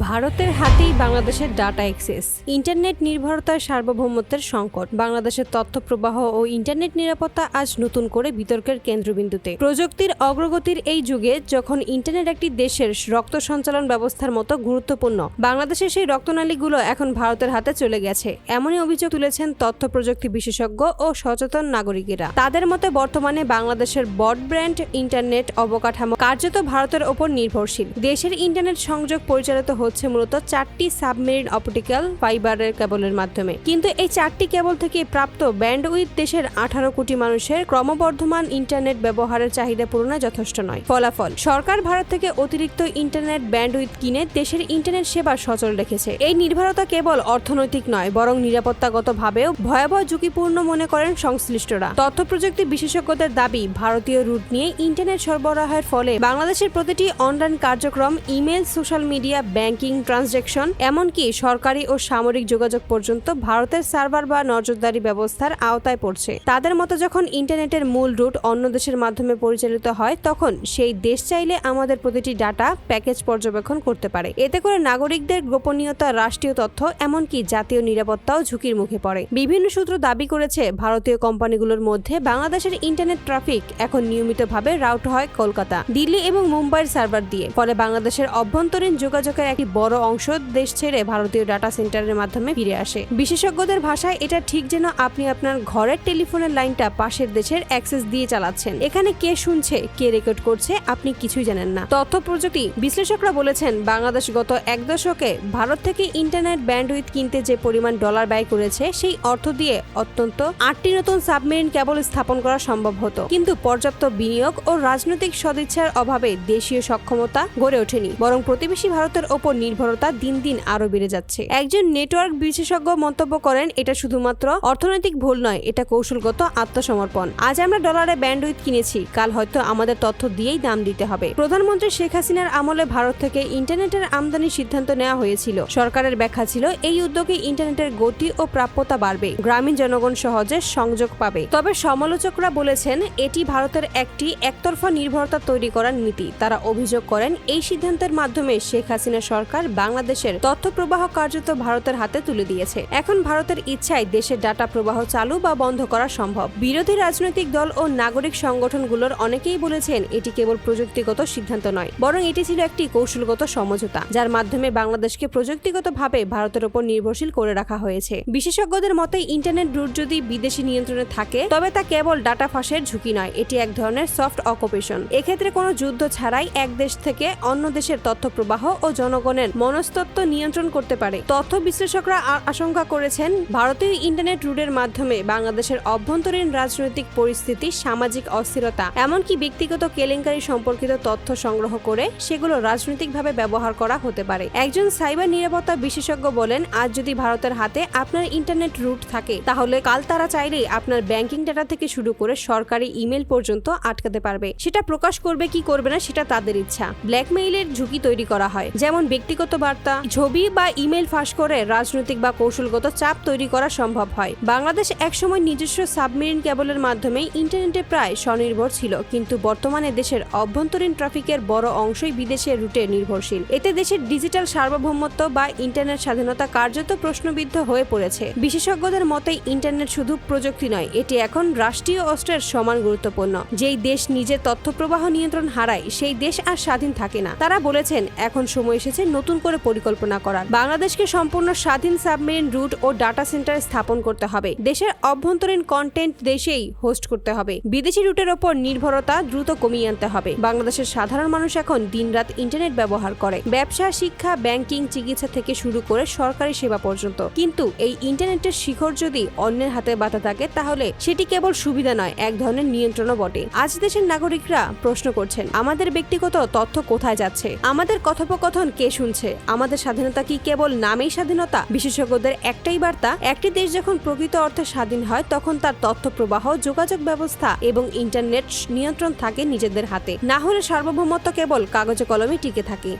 ভারতের হাতেই বাংলাদেশের ডাটা অ্যাক্সেস ইন্টারনেট নির্ভরতার সার্বভৌমত্বের সংকট, বাংলাদেশের তথ্য প্রবাহ ও ইন্টারনেট নিরাপত্তা আজ নতুন করে বিতর্কের কেন্দ্রবিন্দুতে। প্রযুক্তির অগ্রগতির এই যুগে যখন ইন্টারনেট একটি দেশের রক্ত সঞ্চালন ব্যবস্থার মতো গুরুত্বপূর্ণ, বাংলাদেশের সেই রক্তনালীগুলো এখন ভারতের হাতে চলে গেছে, এমনই অভিযোগ তুলেছেন তথ্য প্রযুক্তি বিশেষজ্ঞ ও সচেতন নাগরিকেরা। তাদের মতে বর্তমানে বাংলাদেশের ব্রডব্যান্ড ইন্টারনেট অবকাঠামো কার্যত ভারতের ওপর নির্ভরশীল। দেশের ইন্টারনেট সংযোগ পরিচালিত হচ্ছে মূলত চারটি সাবমেরিন অপটিক্যাল ফাইবারের কেবলের মাধ্যমে। কিন্তু এই চারটি কেবল থেকে প্রাপ্ত ব্যান্ডউইথ দেশের আঠারো কোটি মানুষের ক্রমবর্ধমান ইন্টারনেট ব্যবহারের চাহিদা পূরণে যথেষ্ট নয়। ফলাফল, সরকার ভারত থেকে অতিরিক্ত ইন্টারনেট ব্যান্ডউইথ কিনে দেশের ইন্টারনেট সেবা সচল রেখেছে। এই নির্ভরতা কেবল অর্থনৈতিক নয়, বরং নিরাপত্তাগতভাবেও ভয়াবহ ঝুঁকিপূর্ণ মনে করেন সংশ্লিষ্টরা। তথ্য প্রযুক্তি বিশেষজ্ঞদের দাবি, ভারতীয় রুট নিয়ে ইন্টারনেট সরবরাহের ফলে বাংলাদেশের প্রতিটি অনলাইন কার্যক্রম, email, social media, banking transaction এমনকি সরকারি ও সামরিক যোগাযোগ পর্যন্ত ভারতের সার্ভার বা নজরদারি ব্যবস্থার আওতায় পড়ছে। তাদের মতো যখন ইন্টারনেটের মূল রুট অন্য দেশের মাধ্যমে পরিচালিত হয়, তখন সেই দেশ চাইলে আমাদের প্রতিটি ডাটা প্যাকেজ পর্যবেক্ষণ করতে পারে। এতে করে নাগরিকদের গোপনীয়তা, রাষ্ট্রীয় তথ্য, এমনকি জাতীয় নিরাপত্তাও ঝুঁকির মুখে পড়ে। বিভিন্ন সূত্র দাবি করেছে, ভারতীয় কোম্পানিগুলোর মধ্যে বাংলাদেশের ইন্টারনেট ট্রাফিক এখন নিয়মিতভাবে রাউট হয় কলকাতা, দিল্লি এবং মুম্বাইয়ের সার্ভার দিয়ে। ফলে বাংলাদেশের অভ্যন্তরীণ যোগাযোগের একটি বড় অংশ দেশ ছেড়ে ভারতীয় ডাটা সেন্টারের মাধ্যমে ফিরে আসে। বিশেষজ্ঞদের ভাষায় এটা ঠিক যেন আপনি আপনার ঘরের টেলিফোনের লাইনটা পাশের দেশের অ্যাক্সেস দিয়ে চালাচ্ছেন। এখানে কে শুনছে, কে রেকর্ড করছে, আপনি কিছুই জানেন না। তথ্য প্রযুক্তি বিশ্লেষকরা বলেছেন, বাংলাদেশ গত এক দশকে ভারত থেকে ইন্টারনেট ব্যান্ডউইথ কিনতে যে পরিমাণ ডলার ব্যয় করেছে, সেই অর্থ দিয়ে অত্যন্ত আটটি নতুন সাবমেরিন কেবল স্থাপন করা সম্ভব হতো। কিন্তু পর্যাপ্ত বিনিয়োগ ও রাজনৈতিক সদিচ্ছার অভাবে দেশীয় সক্ষমতা গড়ে ওঠেনি। বরং প্রতিবেশী ভারতের ওপর নির্ভরতা দিন দিন আরও বেড়ে যাচ্ছে। একজন নেটওয়ার্ক বিশেষজ্ঞ মন্তব্য করেন, এটা শুধুমাত্র অর্থনৈতিক ভুল নয়, এটা কৌশলগত আত্মসমর্পণ। আজ আমরা ডলারে ব্যান্ডউইথ কিনেছি, কাল হয়তো আমাদের তথ্য দিয়েই দাম দিতে হবে। প্রধানমন্ত্রী শেখ হাসিনার আমলে ভারত থেকে ইন্টারনেটের আমদানির সিদ্ধান্ত নেওয়া হয়েছিল। সরকারের ব্যাখ্যা ছিল, এই উদ্যোগে ইন্টারনেটের গতি ও প্রাপ্যতা বাড়বে, গ্রামীণ জনগণ সহজে সংযোগ পাবে। তবে সমালোচকরা বলেছেন, এটি ভারতের একটি একতরফা নির্ভরতা তৈরি করার নীতি। তারা অভিযোগ করেন, এই সিদ্ধান্তের মাধ্যমে শেখ হাসিনা সরকার বাংলাদেশের তথ্য প্রবাহ কার্যত ভারতের হাতে তুলে দিয়েছে। এখন ভারতের ইচ্ছায় দেশের ডাটা প্রবাহ চালু বা বন্ধ করা সম্ভব। বিরোধী রাজনৈতিক দল ও নাগরিক সংগঠনগুলোর অনেকেই বলেছেন, এটি কেবল প্রযুক্তিগত সিদ্ধান্ত নয়, বরং এটি ছিল একটি কৌশলগত সমঝোতা, যার মাধ্যমে বাংলাদেশকে প্রযুক্তিগতভাবে ভারতের উপর নির্ভরশীল করে রাখা হয়েছে। বিশেষজ্ঞদের মতে, ইন্টারনেট রুট যদি বিদেশি নিয়ন্ত্রণে থাকে, তবে তা কেবল ডাটা ফাঁসের ঝুঁকি নয়, এটি এক ধরনের সফট অকুপেশন। এক্ষেত্রে কোনো যুদ্ধ ছাড়াই এক দেশ থেকে অন্য দেশের তথ্য প্রবাহ ও জনগণের মনস্তত্ত্ব নিয়ন্ত্রণ করতে পারে। তথ্য বিশ্লেষকরা আশঙ্কা করেছেন ভারতীয় ইন্টারনেট রুটের মাধ্যমে বাংলাদেশের অভ্যন্তরীণ রাজনৈতিক পরিস্থিতি, সামাজিক অস্থিরতা, এমনকি ব্যক্তিগত কেলেঙ্কারি সম্পর্কিত তথ্য সংগ্রহ করে সেগুলো রাজনৈতিকভাবে ব্যবহার করা হতে পারে। একজন সাইবার নিরাপত্তা বিশেষজ্ঞ বলেন, আজ যদি ভারতের হাতে আপনার ইন্টারনেট রুট থাকে, তাহলে কাল তারা চাইলেই আপনার ব্যাংকিং ডাটা থেকে শুরু করে সরকারি ইমেল পর্যন্ত আটকাতে পারবে। সেটা প্রকাশ করবে, কি করবে না, সেটা তাদের ইচ্ছা। ব্ল্যাকমেইলের ঝুঁকি তৈরি করা হয়, যেমন ব্যক্তিগত বার্তা, ছবি বা ইমেল ফাঁস করে রাজনৈতিক বা কৌশলগত চাপ তৈরি করা সম্ভব হয়। বাংলাদেশ একসময় নিজস্ব সাবমেরিন কেবলের মাধ্যমে ইন্টারনেটে প্রায় স্বনির্ভর ছিল, কিন্তু বর্তমানে দেশের অভ্যন্তরীণ ট্রাফিকের বড় অংশই বিদেশের রুটে নির্ভরশীল। এতে দেশের ডিজিটাল সার্বভৌমত্ব বা ইন্টারনেট স্বাধীনতা কার্যত প্রশ্নবিদ্ধ হয়ে পড়েছে। বিশেষজ্ঞদের মতে, ইন্টারনেট শুধু প্রযুক্তি নয়, এটি এখন রাষ্ট্রীয় অস্ত্রের সমান গুরুত্বপূর্ণ। যেই দেশ নিজের তথ্য প্রবাহ নিয়ন্ত্রণ হারায়, সেই দেশ আর স্বাধীন থাকে না। তারা বলেছেন, এখন সময় এসেছে নতুন করে পরিকল্পনা করার। বাংলাদেশকে সম্পূর্ণ স্বাধীন সাবমেরিন রুট ও ডাটা সেন্টার স্থাপন করতে হবে। দেশের অভ্যন্তরীণ কন্টেন্ট দেশেই হোস্ট করতে হবে। বিদেশি রুটের ওপর নির্ভরতা দ্রুত কমিয়ে আনতে হবে। বাংলাদেশের সাধারণ মানুষ এখন দিনরাত ইন্টারনেট ব্যবহার করে। ব্যবসা, শিক্ষা ব্যাংকিং চিকিৎসা থেকে শুরু করে সরকারি সেবা পর্যন্ত। কিন্তু এই ইন্টারনেটের শিখর যদি অন্যের হাতে বাধা থাকে, তাহলে সেটি কেবল সুবিধা নয়, এক ধরনের নিয়ন্ত্রণও বটে। আজ দেশের নাগরিকরা প্রশ্ন করছেন, আমাদের ব্যক্তিগত তথ্য কোথায় যাচ্ছে? আমাদের কথোপকথন কে শুনছে। আমাদের স্বাধীনতা কি কেবল নামেই স্বাধীনতা? বিশেষজ্ঞদের একটাই বার্তা, একটি দেশ যখন প্রকৃত অর্থে স্বাধীন হয়, তখন তার তথ্য প্রবাহ যোগাযোগ ব্যবস্থা এবং ইন্টারনেট নিয়ন্ত্রণ থাকে নিজেদের হাতে। না হলে সার্বভৌমত্ব কেবল কাগজে কলমে টিকে থাকে।